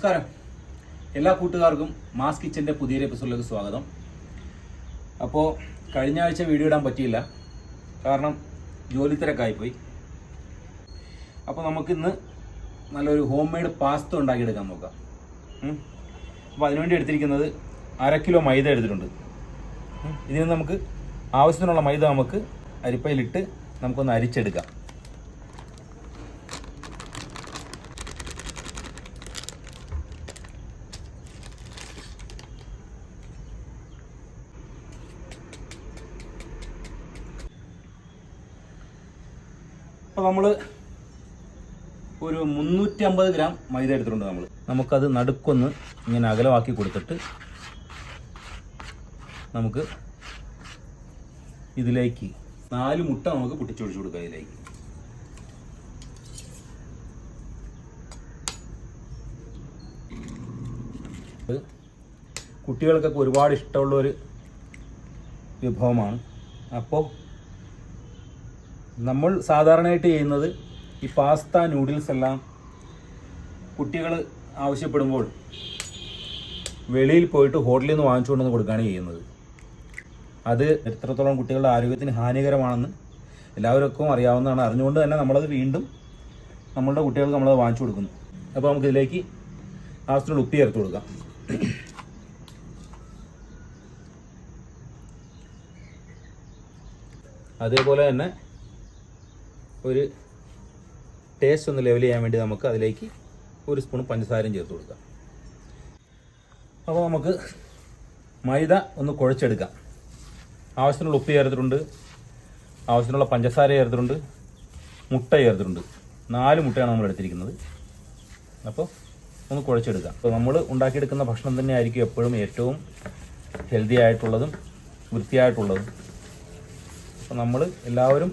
നമസ്കാരം. എല്ലാ കൂട്ടുകാർക്കും മാസ് കിച്ചന്റെ പുതിയൊരു എപ്പിസോഡിലേക്ക് സ്വാഗതം. അപ്പോൾ കഴിഞ്ഞ ആഴ്ച വീഡിയോ ഇടാൻ പറ്റിയില്ല. കാരണം ജോലി തിരക്കായിപ്പോയി. അപ്പോൾ നമുക്കിന്ന് നല്ലൊരു ഹോം മെയ്ഡ് പാസ്ത ഉണ്ടാക്കിയെടുക്കാൻ നോക്കാം. അപ്പോൾ അതിനുവേണ്ടി എടുത്തിരിക്കുന്നത് അര കിലോ മൈദ എടുത്തിട്ടുണ്ട്. ഇതിന് നമുക്ക് ആവശ്യത്തിനുള്ള മൈദ നമുക്ക് അരിപ്പയിലിട്ട് നമുക്കൊന്ന് അരിച്ചെടുക്കാം. നമ്മൾ ഒരു മുന്നൂറ്റി അമ്പത് ഗ്രാം മൈദ എടുത്തിട്ടുണ്ട് നമ്മൾ നമുക്കത് നടുക്കൊന്ന് ഇങ്ങനെ അകലമാക്കി കൊടുത്തിട്ട് നമുക്ക് ഇതിലേക്ക് നാല് മുട്ട നമുക്ക് പൊട്ടിച്ചൊഴിച്ചു കൊടുക്കാം ഇതിലേക്ക്. ഇത് കുട്ടികൾക്കൊക്കെ ഒരുപാട് ഇഷ്ടമുള്ള ഒരു വിഭവമാണ്. അപ്പോൾ നമ്മൾ സാധാരണയായിട്ട് ചെയ്യുന്നത് ഈ പാസ്ത നൂഡിൽസ് എല്ലാം കുട്ടികൾ ആവശ്യപ്പെടുമ്പോൾ വെളിയിൽ പോയിട്ട് ഹോട്ടലിൽ നിന്ന് വാങ്ങിച്ചുകൊണ്ട് കൊണ്ടുവന്ന് കൊടുക്കുകയാണ് ചെയ്യുന്നത്. അത് എത്രത്തോളം കുട്ടികളുടെ ആരോഗ്യത്തിന് ഹാനികരമാണെന്ന് എല്ലാവർക്കും അറിയാവുന്നതാണ്. അറിഞ്ഞുകൊണ്ട് തന്നെ നമ്മളത് വീണ്ടും നമ്മളുടെ കുട്ടികൾക്ക് നമ്മളത് വാങ്ങിച്ചു കൊടുക്കുന്നു. അപ്പോൾ നമുക്ക് ഇതിലേക്ക് ആവശ്യത്തിനുള്ള ഉപ്പി ചേർത്ത് കൊടുക്കാം. അതേപോലെ തന്നെ ഒരു ടേസ്റ്റ് ഒന്ന് ലെവൽ ചെയ്യാൻ വേണ്ടി നമുക്ക് അതിലേക്ക് ഒരു സ്പൂൺ പഞ്ചസാരയും ചേർത്ത് കൊടുക്കാം. അപ്പോൾ നമുക്ക് മൈദ ഒന്ന് കുഴച്ചെടുക്കാം. ആവശ്യത്തിനുള്ള ഉപ്പ് ചേർത്തിട്ടുണ്ട്. ആവശ്യത്തിനുള്ള പഞ്ചസാര ചേർത്തിട്ടുണ്ട്. മുട്ട ചേർത്തിട്ടുണ്ട്. നാല് മുട്ടയാണ് നമ്മൾ എടുത്തിരിക്കുന്നത്. അപ്പോൾ ഒന്ന് കുഴച്ചെടുക്കാം. അപ്പോൾ നമ്മൾ ഉണ്ടാക്കിയെടുക്കുന്ന ഭക്ഷണം തന്നെ ആയിരിക്കും എപ്പോഴും ഏറ്റവും ഹെൽത്തി ആയിട്ടുള്ളതും വൃത്തിയായിട്ടുള്ളതും. അപ്പോൾ നമ്മൾ എല്ലാവരും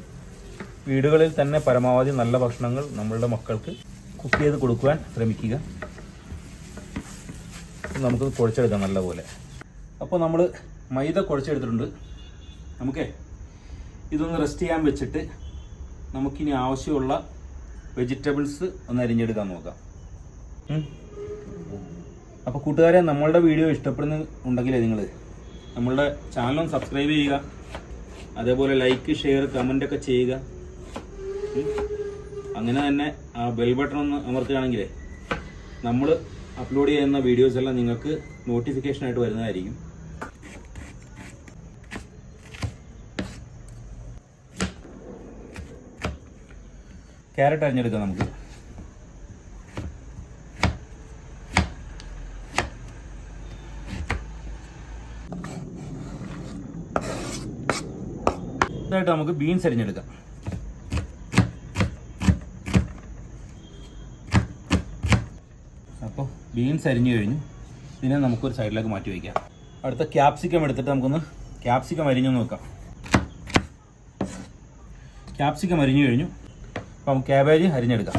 വീടുകളിൽ തന്നെ പരമാവധി നല്ല ഭക്ഷണങ്ങൾ നമ്മളുടെ മക്കൾക്ക് കുക്ക് ചെയ്ത് കൊടുക്കുവാൻ ശ്രമിക്കുക. നമുക്ക് കുഴച്ചെടുക്കാം നല്ലപോലെ. അപ്പോൾ നമ്മൾ മൈദ കുഴച്ചെടുത്തിട്ടുണ്ട്. നമുക്കേ ഇതൊന്ന് റെസ്റ്റ് ചെയ്യാൻ വെച്ചിട്ട് നമുക്കിനി ആവശ്യമുള്ള വെജിറ്റബിൾസ് ഒന്ന് അരിഞ്ഞെടുക്കാൻ നോക്കാം. അപ്പോൾ കൂട്ടുകാരെ നമ്മളുടെ വീഡിയോ ഇഷ്ടപ്പെടുന്ന ഉണ്ടെങ്കിലേ നിങ്ങൾ നമ്മളുടെ ചാനലും സബ്സ്ക്രൈബ് ചെയ്യുക. അതേപോലെ ലൈക്ക് ഷെയർ കമന്റൊക്കെ ചെയ്യുക. അങ്ങനെ തന്നെ ആ ബെൽ ബട്ടൺ ഒന്ന് അമർത്തുകയാണെങ്കിലേ നമ്മൾ അപ്ലോഡ് ചെയ്യുന്ന വീഡിയോസ് എല്ലാം നിങ്ങൾക്ക് നോട്ടിഫിക്കേഷൻ ആയിട്ട് വരുന്നതായിരിക്കും. ക്യാരറ്റ് അരിഞ്ഞെടുക്കാം നമുക്ക്. ഇതായിട്ട് നമുക്ക് ബീൻസ് അരിഞ്ഞെടുക്കാം. അപ്പോൾ ബീൻസ് അരിഞ്ഞു കഴിഞ്ഞു. ഇതിനെ നമുക്കൊരു സൈഡിലേക്ക് മാറ്റി വയ്ക്കാം. അടുത്ത ക്യാപ്സിക്കം എടുത്തിട്ട് നമുക്കൊന്ന് ക്യാപ്സിക്കം അരിഞ്ഞു നോക്കാം ക്യാപ്സിക്കം അരിഞ്ഞു കഴിഞ്ഞു. അപ്പം ക്യാബേജ് അരിഞ്ഞെടുക്കാം.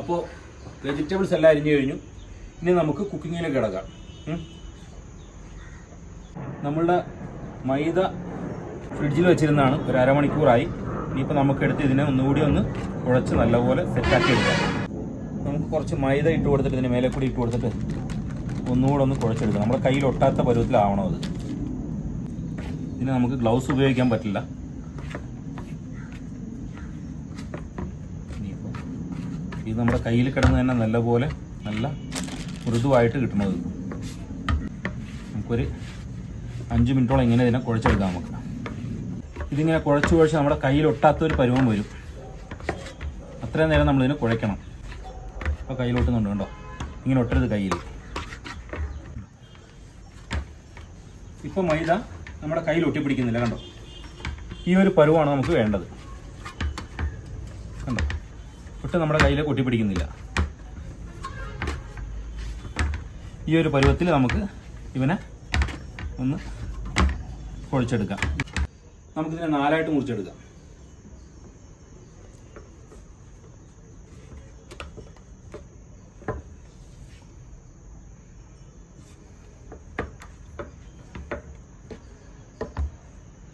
അപ്പോൾ വെജിറ്റബിൾസ് എല്ലാം അരിഞ്ഞു കഴിഞ്ഞു. ഇനി നമുക്ക് കുക്കിങ്ങിലേക്ക് കിടക്കാം. നമ്മളുടെ മൈദ ഫ്രിഡ്ജിൽ വെച്ചിരുന്നാണ് ഒരു അരമണിക്കൂറായി. ഇനിയിപ്പോൾ നമുക്ക് എടുത്ത് ഇതിനെ ഒന്നുകൂടി ഒന്ന് കുഴച്ച് നല്ലപോലെ സെറ്റാക്കി എടുക്കാം. നമുക്ക് കുറച്ച് മൈദ ഇട്ട് കൊടുത്തിട്ട് ഇതിന് മേലെ കൂടി ഇട്ട് കൊടുത്തിട്ട് ഒന്നുകൂടെ ഒന്ന് കുഴച്ചെടുക്കാം. നമ്മുടെ കയ്യിൽ ഒട്ടാത്ത പരുവത്തിലാവണം അത്. ഇതിന് നമുക്ക് ഗ്ലൗസ് ഉപയോഗിക്കാൻ പറ്റില്ല. ഇത് നമ്മുടെ കയ്യിൽ കിടന്ന് തന്നെ നല്ലപോലെ നല്ല മൃദുവായിട്ട് കിട്ടുന്നത് നമുക്കൊരു അഞ്ച് മിനിറ്റോളം ഇങ്ങനെ ഇതിനെ കുഴച്ചെടുക്കാം നമുക്ക്. ഇതിങ്ങനെ കുഴച്ച് കുഴച്ച് നമ്മുടെ കയ്യിൽ ഒട്ടാത്തൊരു പരുവം വരും. അത്രയും നേരം നമ്മളിതിനെ കുഴയ്ക്കണം. ഇപ്പോൾ കയ്യിലൊട്ടുന്നുണ്ട് കണ്ടോ? ഇങ്ങനെ ഒട്ടരുത് കയ്യിൽ. ഇപ്പോൾ മൈദ നമ്മുടെ കയ്യിൽ ഒട്ടിപ്പിടിക്കുന്നില്ല കണ്ടോ? ഈ ഒരു പരുവാണ് നമുക്ക് വേണ്ടത്. കണ്ടോ? ഒട്ടും നമ്മുടെ കയ്യിൽ ഒട്ടിപ്പിടിക്കുന്നില്ല. ഈ ഒരു പരുവത്തിൽ നമുക്ക് ഇവനെ ഒന്ന് കുഴച്ചെടുക്കാം. നമുക്കിതിനെ നാലായിട്ട് മുറിച്ചെടുക്കാം.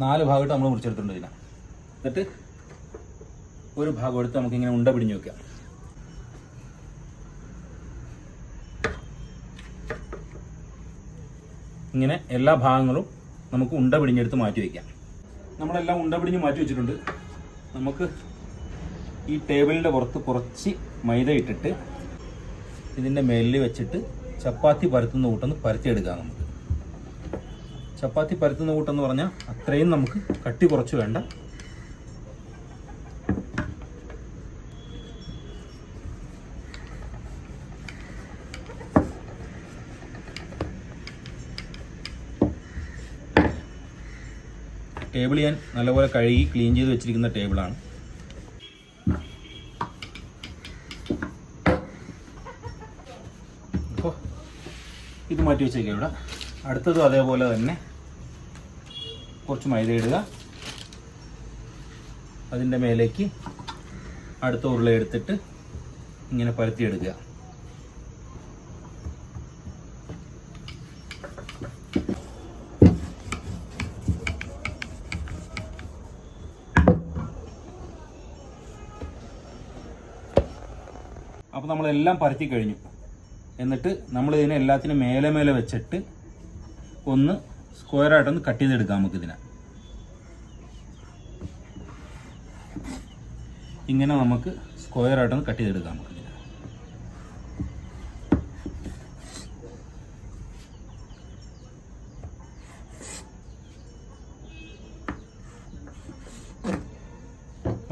നാല് ഭാഗമായിട്ട് നമ്മൾ മുറിച്ചെടുത്തിട്ടുണ്ട് ഇതിനെ. എന്നിട്ട് ഒരു ഭാഗം എടുത്ത് നമുക്ക് ഇങ്ങനെ ഉണ്ട പിടിഞ്ഞു വെക്കാം. ഇങ്ങനെ എല്ലാ ഭാഗങ്ങളും നമുക്ക് ഉണ്ട പിടിഞ്ഞെടുത്ത് മാറ്റി വയ്ക്കാം നമ്മളെല്ലാം ഉണ്ട പിടിഞ്ഞ് മാറ്റി വെച്ചിട്ടുണ്ട്. നമുക്ക് ഈ ടേബിളിന്റെ പുറത്ത് കുറച്ച് മൈദ ഇട്ടിട്ട് ഇതിന്റെ മേലിൽ വെച്ചിട്ട് ചപ്പാത്തി പരത്തുന്ന കൂട്ടൊന്ന് പരത്തിയെടുക്കാം നമുക്ക്. ചപ്പാത്തി പരത്തുന്ന കൂട്ടെന്ന് പറഞ്ഞാൽ അത്രയും നമുക്ക് കട്ടി കുറച്ച് വേണ്ട. ടേബിൾ ഞാൻ നല്ലപോലെ കഴുകി ക്ലീൻ ചെയ്ത് വെച്ചിരിക്കുന്ന ടേബിളാണ്. അപ്പോൾ ഇത് മാറ്റി വെച്ചേക്കാം ഇവിടെ. അടുത്തതും അതേപോലെ തന്നെ കുറച്ച് മൈദ ഇടുക. അതിന്റെ മേലേക്ക് അടുത്ത ഉരുള എടുത്തിട്ട് ഇങ്ങനെ പരത്തിയെടുക്കുക നമ്മളെല്ലാം പരത്തി കഴിഞ്ഞു. എന്നിട്ട് നമ്മൾ ഇതിനെ എല്ലാത്തിനും മേലെ മേലെ വെച്ചിട്ട് ഒന്ന് സ്ക്വയറായിട്ടൊന്ന് കട്ട് ചെയ്തെടുക്കാം നമുക്ക് ഇതിനെ ഇങ്ങനെ നമുക്ക് സ്ക്വയറായിട്ടൊന്ന് കട്ട് ചെയ്തെടുക്കാം നമുക്ക്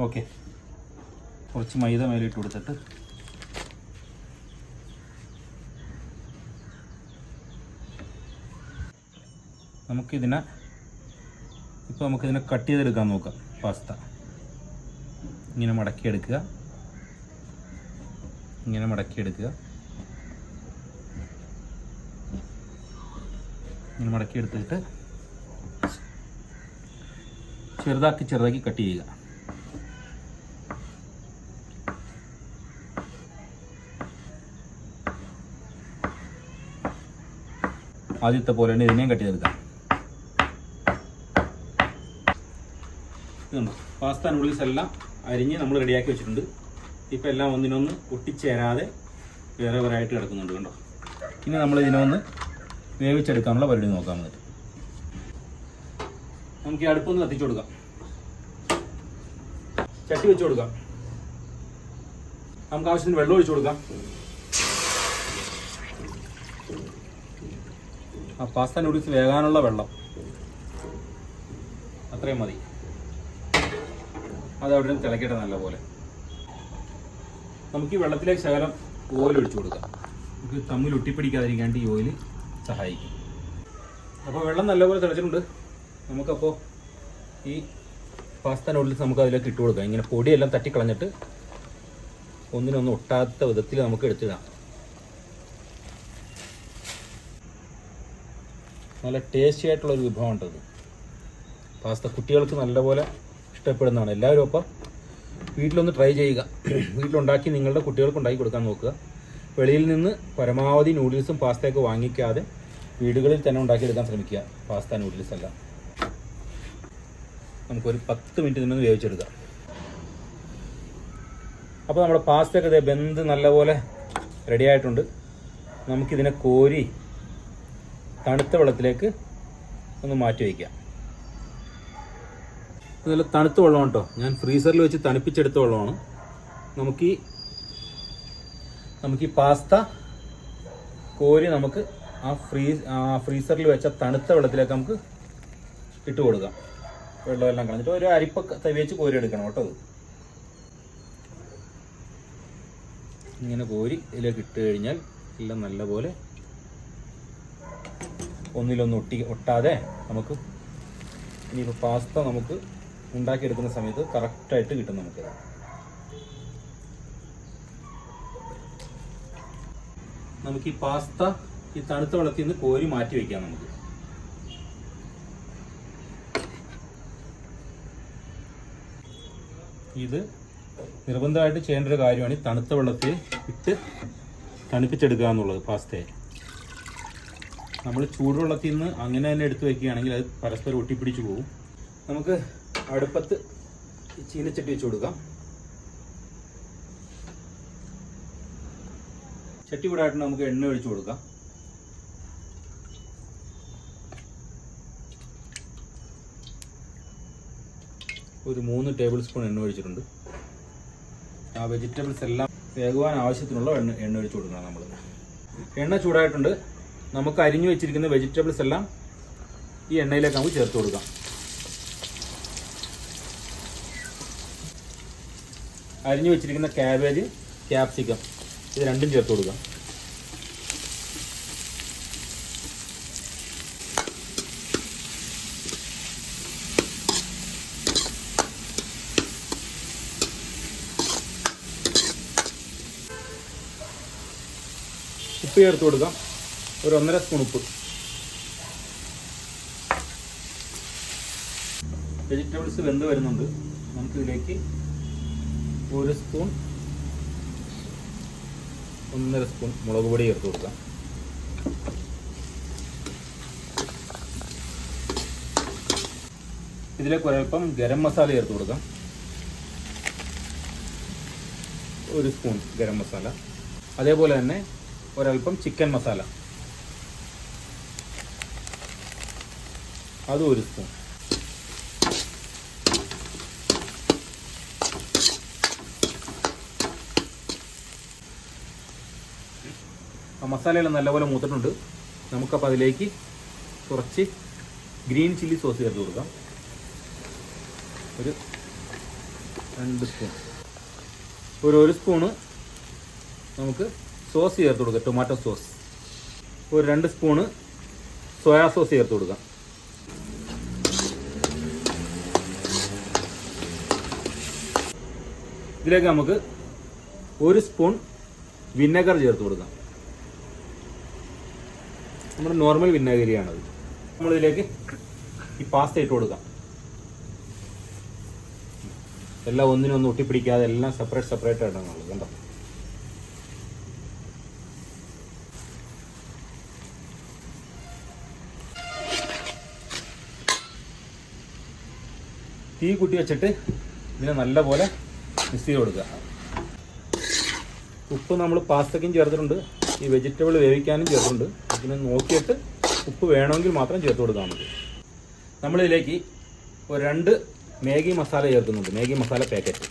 ഓക്കെ. കുറച്ച് മൈദ മേലിട്ട് കൊടുത്തിട്ട് നമുക്കിതിനെ ഇപ്പോൾ നമുക്കിതിനെ കട്ട് ചെയ്തെടുക്കാൻ നോക്കാം. പാസ്ത ഇങ്ങനെ മടക്കിയെടുക്കുക. ഇങ്ങനെ മടക്കിയെടുക്കുക. ഇങ്ങനെ മടക്കിയെടുത്തിട്ട് ചെറുതാക്കി ചെറുതാക്കി കട്ട് ചെയ്യുക. ആദ്യത്തെ പോലെ തന്നെ ഇതിനെയും കട്ട് ചെയ്തെടുക്കാം. ഇതുണ്ട് പാസ്ത നൂഡിൽസ് എല്ലാം അരിഞ്ഞ് നമ്മൾ റെഡിയാക്കി വെച്ചിട്ടുണ്ട്. ഇപ്പം എല്ലാം ഒന്നിനൊന്ന് ഒട്ടിച്ചേരാതെ വേറെ വേറെ ആയിട്ട് കിടക്കുന്നുണ്ട് കണ്ടോ? ഇനി നമ്മൾ ഇതിനൊന്ന് വേവിച്ചെടുക്കാനുള്ള പരിപാടി നോക്കാൻ വന്നിട്ട് നമുക്ക് ഈ അടുപ്പൊന്ന് കത്തിച്ചു കൊടുക്കാം. ചട്ടി വെച്ച് കൊടുക്കാം. നമുക്ക് ആവശ്യത്തിന് വെള്ളം ഒഴിച്ചു കൊടുക്കാം. ആ പാസ്ത നൂഡിൽസ് വേകാനുള്ള വെള്ളം. അത്രയും മതി. അത് അവിടെ നിന്ന് തിളക്കട്ടെ നല്ലപോലെ നമുക്ക് ഈ വെള്ളത്തിലേക്ക് ശകലം ഓയിൽ ഒഴിച്ചു കൊടുക്കാം. നമുക്ക് തമ്മിൽ ഒട്ടിപ്പിടിക്കാതിരിക്കാണ്ട് ഈ ഓയിൽ സഹായിക്കും. അപ്പോൾ വെള്ളം നല്ലപോലെ തിളച്ചിട്ടുണ്ട്. നമുക്കപ്പോൾ ഈ പാസ്ത നൂഡിൽസ് നമുക്ക് അതിലേക്ക് ഇട്ട് കൊടുക്കാം. ഇങ്ങനെ പൊടിയെല്ലാം തട്ടിക്കളഞ്ഞിട്ട് ഒന്നിനൊന്നും ഒട്ടാത്ത വിധത്തിൽ നമുക്ക് എടുത്തിടാം. നല്ല ടേസ്റ്റി ആയിട്ടുള്ളൊരു വിഭവമാണ് പാസ്ത കുട്ടികൾക്ക് നല്ലപോലെ ഇഷ്ടപ്പെടുന്നതാണ്. എല്ലാവരും ഒപ്പം വീട്ടിലൊന്ന് ട്രൈ ചെയ്യുക. വീട്ടിലുണ്ടാക്കി നിങ്ങളുടെ കുട്ടികൾക്ക് ഉണ്ടാക്കി കൊടുക്കാൻ നോക്കുക. വെളിയിൽ നിന്ന് പരമാവധി നൂഡിൽസും പാസ്തയൊക്കെ വാങ്ങിക്കാതെ വീടുകളിൽ തന്നെ ഉണ്ടാക്കിയെടുക്കാൻ ശ്രമിക്കുക. പാസ്ത നൂഡിൽസ് എല്ലാം. നമുക്കൊരു പത്ത് മിനിറ്റ് നിന്ന് വേവിച്ചെടുക്കാം. അപ്പോൾ നമ്മുടെ പാസ്തയൊക്കെ ദേ വെന്ത് നല്ലപോലെ റെഡി ആയിട്ടുണ്ട്. നമുക്കിതിനെ കോരി തണുത്ത വെള്ളത്തിലേക്ക് ഒന്ന് മാറ്റി വയ്ക്കാം. നല്ല തണുത്ത വെള്ളമാണ് കേട്ടോ ഞാൻ ഫ്രീസറിൽ വെച്ച് തണുപ്പിച്ചെടുത്ത വെള്ളമാണ്. നമുക്ക് ഈ നമുക്ക് ഈ പാസ്ത കോരി നമുക്ക് ആ ഫ്രീ ആ ഫ്രീസറിൽ വെച്ച തണുത്ത വെള്ളത്തിലേക്ക് നമുക്ക് ഇട്ട് കൊടുക്കാം. വെള്ളമെല്ലാം കളഞ്ഞിട്ട് ഒരു അരിപ്പ തവിച്ച് കോരി എടുക്കണം കേട്ടോ ഇങ്ങനെ കോരി ഇതിലേക്ക് ഇട്ട് കഴിഞ്ഞാൽ എല്ലാം നല്ലപോലെ ഒന്നിലൊന്നും ഒട്ടി ഒട്ടാതെ നമുക്ക് ഇനിയിപ്പോൾ പാസ്ത നമുക്ക് ഉണ്ടാക്കിയെടുക്കുന്ന സമയത്ത് കറക്റ്റായിട്ട് കിട്ടും നമുക്ക്. നമുക്ക് ഈ പാസ്ത ഈ തണുത്ത വെള്ളത്തിൽ നിന്ന് കോരി മാറ്റി വയ്ക്കാം നമുക്ക്. ഇത് നിർബന്ധമായിട്ട് ചെയ്യേണ്ട ഒരു കാര്യമാണ് ഈ തണുത്ത വെള്ളത്തിൽ ഇട്ട് തണുപ്പിച്ചെടുക്കുക എന്നുള്ളത് പാസ്തയെ. നമ്മൾ ചൂടുവെള്ളത്തിൽ നിന്ന് അങ്ങനെ തന്നെ എടുത്ത് വെക്കുകയാണെങ്കിൽ അത് പരസ്പരം ഒട്ടിപ്പിടിച്ച് പോകും. നമുക്ക് അടുപ്പത്ത് ചീനച്ചട്ടി വെച്ച് കൊടുക്കാം. ചട്ടി കൂടായിട്ട് നമുക്ക് എണ്ണ ഒഴിച്ചു കൊടുക്കാം. ഒരു മൂന്ന് ടേബിൾ സ്പൂൺ എണ്ണ ഒഴിച്ചിട്ടുണ്ട്. ആ വെജിറ്റബിൾസ് എല്ലാം വേകുവാൻ ആവശ്യത്തിനുള്ള എണ്ണ എണ്ണ ഒഴിച്ചു കൊടുക്കണം നമ്മൾ എണ്ണ ചൂടായിട്ടുണ്ട്. നമുക്ക് അരിഞ്ഞു വെച്ചിരിക്കുന്ന വെജിറ്റബിൾസ് എല്ലാം ഈ എണ്ണയിലേക്ക് നമുക്ക് ചേർത്ത് കൊടുക്കാം. അരിഞ്ഞു വെച്ചിരിക്കുന്ന ക്യാബേജ് ക്യാപ്സിക്കം ഇത് രണ്ടും ചേർത്ത് കൊടുക്കാം. ഉപ്പ് ചേർത്ത് കൊടുക്കാം. ഒരു ഒന്നര സ്പൂൺ ഉപ്പ്. വെജിറ്റബിൾസ് വെന്ത് വരുന്നുണ്ട്. നമുക്കിതിലേക്ക് ഒരു സ്പൂൺ ഒന്നര സ്പൂൺ മുളക് പൊടി ചേർത്ത് കൊടുക്കാം. ഇതിലേക്ക് ഒരൽപ്പം ഗരം മസാല ചേർത്ത് കൊടുക്കാം. ഒരു സ്പൂൺ ഗരം മസാല. അതേപോലെ തന്നെ ഒരൽപ്പം ചിക്കൻ മസാല. അതും ഒരു സ്പൂൺ. ആ മസാലയെല്ലാം നല്ലപോലെ മൂത്തിട്ടുണ്ട്. നമുക്കപ്പോൾ അതിലേക്ക് കുറച്ച് ഗ്രീൻ ചില്ലി സോസ് ചേർത്ത് കൊടുക്കാം. ഒരു രണ്ട് സ്പൂൺ. ഒരു ഒരു സ്പൂണ് നമുക്ക് സോസ് ചേർത്ത് കൊടുക്കാം ടൊമാറ്റോ സോസ്. ഒരു രണ്ട് സ്പൂണ് സോയാ സോസ് ചേർത്ത് കൊടുക്കാം. ഇതിലേക്ക് നമുക്ക് ഒരു സ്പൂൺ വിനെഗർ ചേർത്ത് കൊടുക്കാം. നമ്മുടെ നോർമൽ വിനാഗിരിയാണത്. നമ്മളിതിലേക്ക് ഈ പാസ്ത ഇട്ട് കൊടുക്കാം. എല്ലാം ഒന്നിനൊന്നും ഒട്ടിപ്പിടിക്കാതെ എല്ലാം സെപ്പറേറ്റ് സെപ്പറേറ്റ് ആയിട്ടാണ് നമ്മൾ കണ്ടോ? തീ കുട്ടി വെച്ചിട്ട് ഇതിനെ നല്ലപോലെ മിക്സ് ചെയ്ത് കൊടുക്കുക. ഉപ്പ് നമ്മൾ പാസ്തക്കും ചേർത്തിട്ടുണ്ട്. ഈ വെജിറ്റബിൾ വേവിക്കാനും ചേർത്തിട്ടുണ്ട്. ഇതിനെ നോക്കിയിട്ട് ഉപ്പ് വേണമെങ്കിൽ മാത്രം ചേർത്ത് കൊടുത്താൽ മതി. നമ്മളിതിലേക്ക് ഒരു രണ്ട് മാഗി മസാല ചേർക്കുന്നുണ്ട്. Maggi masala packet.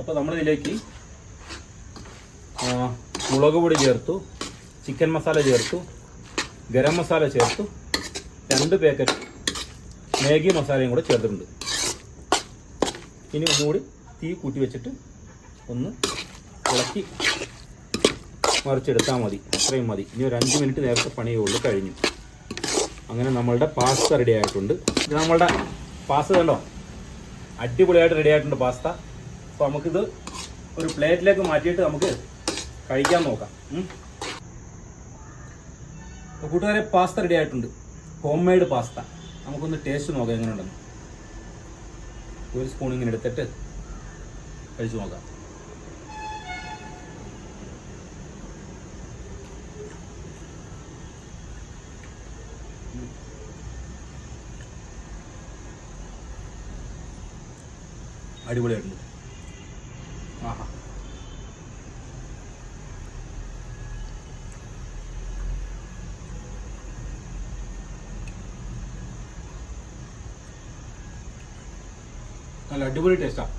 അപ്പോൾ നമ്മളിതിലേക്ക് മുളക് പൊടി ചേർത്തു ചിക്കൻ മസാല ചേർത്തു ഗരം മസാല ചേർത്തു രണ്ട് പാക്കറ്റ് മാഗി മസാലയും കൂടെ ചേർത്തിട്ടുണ്ട്. ഇനി ഒന്നുകൂടി തീ കൂട്ടി വെച്ചിട്ട് ഒന്ന് ഇളക്കി മറിച്ചെടുത്താൽ മതി. അത്രയും മതി. ഇനി ഒരു അഞ്ച് മിനിറ്റ് നേരത്തെ പണിയേ ഉള്ളൂ കഴിഞ്ഞു. അങ്ങനെ നമ്മളുടെ പാസ്ത റെഡി ആയിട്ടുണ്ട്. ഇത് നമ്മളുടെ പാസ്ത കണ്ടോ? അടിപൊളിയായിട്ട് റെഡി ആയിട്ടുണ്ട് പാസ്ത. അപ്പോൾ നമുക്കിത് ഒരു പ്ലേറ്റിലേക്ക് മാറ്റിയിട്ട് നമുക്ക് കഴിക്കാൻ നോക്കാം. കൂട്ടുകാരെ പാസ്ത റെഡി ആയിട്ടുണ്ട്. Home made pasta. നമുക്കൊന്ന് ടേസ്റ്റ് നോക്കാം എങ്ങനെ ഉണ്ടെന്ന് ഒരു സ്പൂൺ ഇങ്ങനെ എടുത്തിട്ട് കഴിച്ചു നോക്കാം. അടിപൊളിയായിട്ടുണ്ട്. നല്ല അടിപൊളി ടേസ്റ്റാണ്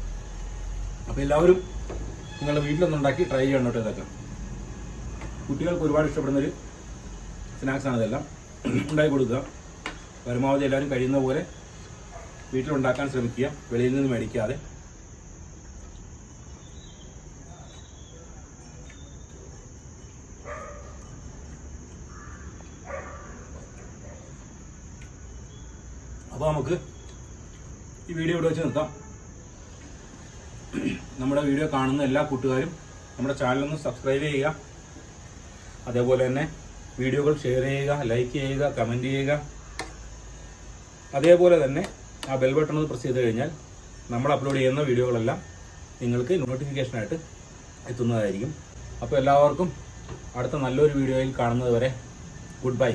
അപ്പോൾ എല്ലാവരും നിങ്ങളുടെ വീട്ടിലൊന്നുണ്ടാക്കി ട്രൈ ചെയ്യണം കേട്ടോ ഇതൊക്കെ കുട്ടികൾക്ക് ഒരുപാട് ഇഷ്ടപ്പെടുന്ന ഇഷ്ടപ്പെടുന്നൊരു സ്നാക്സാണ് ഇതെല്ലാം. ഉണ്ടാക്കി കൊടുക്കുക. പരമാവധി എല്ലാവരും കഴിയുന്ന പോലെ വീട്ടിലുണ്ടാക്കാൻ ശ്രമിക്കുക. വെളിയിൽ നിന്ന് മേടിക്കാതെ. അപ്പോൾ നമുക്ക് ഈ വീഡിയോ ഇവിടെ വെച്ച് നിർത്താം. നമ്മുടെ വീഡിയോ കാണുന്ന എല്ലാ കൂട്ടുകാരും നമ്മുടെ ചാനലൊന്ന് സബ്സ്ക്രൈബ് ചെയ്യുക. അതേപോലെ തന്നെ വീഡിയോകൾ ഷെയർ ചെയ്യുക ലൈക്ക് ചെയ്യുക കമന്റ് ചെയ്യുക. അതേപോലെ തന്നെ ആ ബെൽ ബട്ടൺ ഒന്ന് പ്രസ് ചെയ്ത് കഴിഞ്ഞാൽ നമ്മൾ അപ്ലോഡ് ചെയ്യുന്ന വീഡിയോകളെല്ലാം നിങ്ങൾക്ക് നോട്ടിഫിക്കേഷനായിട്ട് എത്തുന്നതായിരിക്കും. അപ്പോൾ എല്ലാവർക്കും അടുത്ത നല്ലൊരു വീഡിയോയിൽ കാണുന്നത് വരെ ഗുഡ് ബൈ